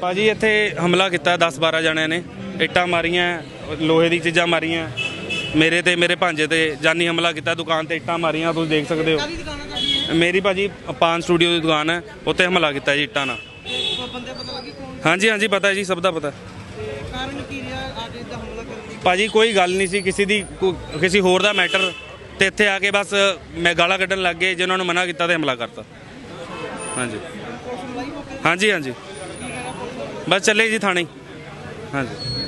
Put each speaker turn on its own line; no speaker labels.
ਭਾਜੀ ਇੱਥੇ ਹਮਲਾ ਕੀਤਾ 10 12 ਜਣਿਆਂ ਨੇ। ਇੱਟਾਂ ਮਾਰੀਆਂ ਲੋਹੇ ਦੀ ਚੀਜ਼ਾਂ ਮਾਰੀਆਂ। ਮੇਰੇ ਤੇ ਮੇਰੇ ਭਾਂਜੇ ਤੇ ਜਾਨੀ ਹਮਲਾ ਕੀਤਾ ਦੁਕਾਨ ਤੇ ਇੱਟਾਂ ਮਾਰੀਆਂ ਤੁਸੀਂ ਦੇਖ ਸਕਦੇ ਹੋ? ਮੇਰੀ ਭਾਜੀ ਪਾਨ ਸਟੂਡੀਓ ਦੀ ਦੁਕਾਨ ਹੈ ਉੱਥੇ ਹਮਲਾ ਕੀਤਾ ਜੀ ਇੱਟਾਂ ਨਾਲ। ਹਾਂਜੀ ਹਾਂਜੀ ਪਤਾ ਜੀ ਸਭ ਦਾ ਪਤਾ।
ਕਾਰਨ ਕੀ ਰਿਹਾ ਅੱਜ ਇਦਾਂ ਹਮਲਾ ਕਰਨ ਦੀ?
ਭਾਜੀ ਕੋਈ ਗੱਲ ਨਹੀਂ ਸੀ ਕਿਸੇ ਦੀ ਕਿਸੇ ਹੋਰ ਦਾ ਮੈਟਰ ਤੇ ਇੱਥੇ ਆ ਕੇ ਬਸ ਮੈਂ ਗਾਲਾਂ ਕੱਢਣ ਲੱਗ ਗਏ ਜਿਨ੍ਹਾਂ ਨੂੰ ਮਨਾ ਕੀਤਾ ਤੇ ਹਮਲਾ ਕਰਤਾ। ਹਾਂਜੀ? ਹਾਂਜੀ ਹਾਂਜੀ
ਕੀ ਕਹਿ ਰਿਹਾ ਪੁਲਿਸ ਵਾਲਾ?
ਬਸ ਚੱਲੇ ਜੀ ਥਾਣੇ ਹਾਂਜੀ